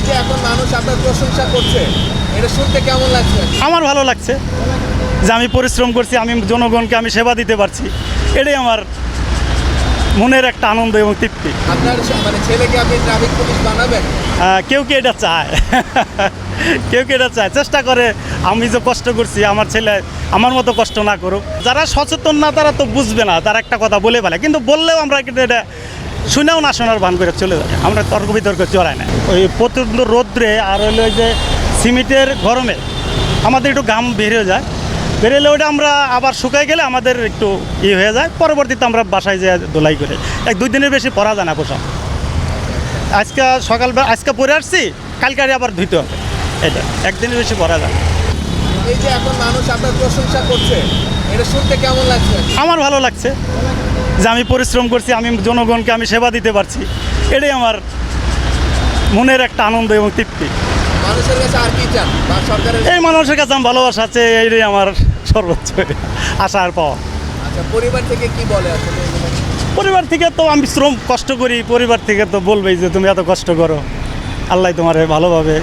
এই যে এখন মানুষ আপনার প্রশংসা করছে এটা শুনতে কেমন লাগছে? আমার ভালো লাগছে যে আমি পরিশ্রম করছি আমি জনগণকে আমি সেবা দিতে পারছি। এটাই আমার মনের একটা আনন্দ এবং তৃপ্তি। আপনার মানে ছেলেকে আপনি ট্রাফিক পুলিশ বানাবেন? কেউ কি এটা চায়? কেউ কি এটা চায়? চেষ্টা করে। আমি যে কষ্ট করছি আমার ছেলে আমার মতো কষ্ট না করুক। যারা সচেতন না তারা তো বুঝবে না তারা একটা কথা বলে ফেলে। কিন্তু বললেও আমরা কিন্তু এটা শুনেও না শোনার ভান করে চলে যাই আমরা তর্ক বিতর্ক চড়াই না। ওই প্রচণ্ড রোদ্রে আর হলো ওই যে সিমেন্টের গরমে আমাদের একটু ঘাম বেরিয়ে যায়। বেরোলে ওটা আমরা আবার শুকাই গেলে আমাদের একটু ই হয়ে যায়। পরবর্তীতে আমরা বাসায় যেয়ে দোলাই করে। এক দুই দিনের বেশি পরা যায় না পোশাক। আজকে সকালবেলা আজকে পরে আসছি কালকে আবার ধুইতে হবে। এটা একদিনের বেশি পরা যায় না। এই যে এখন মানুষ আপনার প্রশংসা করছে এটা শুনতে কেমন লাগছে? আমার ভালো লাগছে। যে আমি পরিশ্রম করছি আমি জনগণকে আমি সেবা দিতে পারছি এটাই আমার মনের একটা আনন্দ এবং তৃপ্তি। এই মানুষের কাছে আমার ভালোবাসা আছে এইটাই আমার সর্বোচ্চ আশা আর পাওয়া। আচ্ছা পরিবার থেকে কি বলে আসলে পরিবার থেকে তো আমি শ্রম কষ্ট করি পরিবার থেকে তো বলবেই যে তুমি এত কষ্ট করো। আল্লাহ তোমার ভালোভাবে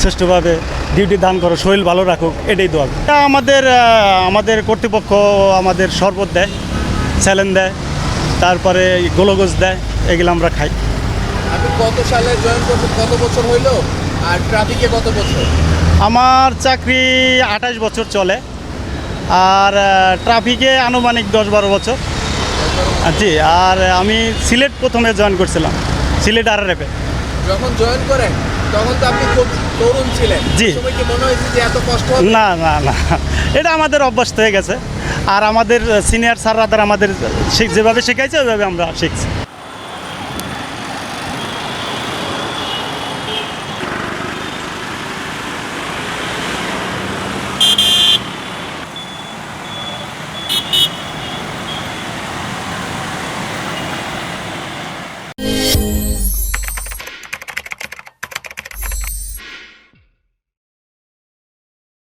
শ্রেষ্ঠভাবে ডিউটি দান করো শরীর ভালো রাখুক এটাই দোয়া। এটা আমাদের আমাদের কর্তৃপক্ষ আমাদের শরবত দেয় স্যালেন দেয়। তারপরে গোলগোজ দেয় এগুলো আমরা খাই। আপনি কত সালে জয়েন করছেন? কত বছর হইল? আর ট্রাফিকে কত বছর? আমার চাকরি আঠাশ বছর চলে আর ট্রাফিকে আনুমানিক দশ বারো বছর। জি আর আমি সিলেট প্রথমে জয়েন করছিলাম সিলেট আর রেপে যখন জয়েন করেন তখন তো আপনি খুব তরুণ ছিলেন। জি। মনে হয়েছে যে এত কষ্ট না না না। এটা আমাদের অভ্যাস হয়ে গেছে। আর আমাদের সিনিয়র স্যাররা আমাদের যেভাবে শেখাইছে ওইভাবে আমরা শিখছি।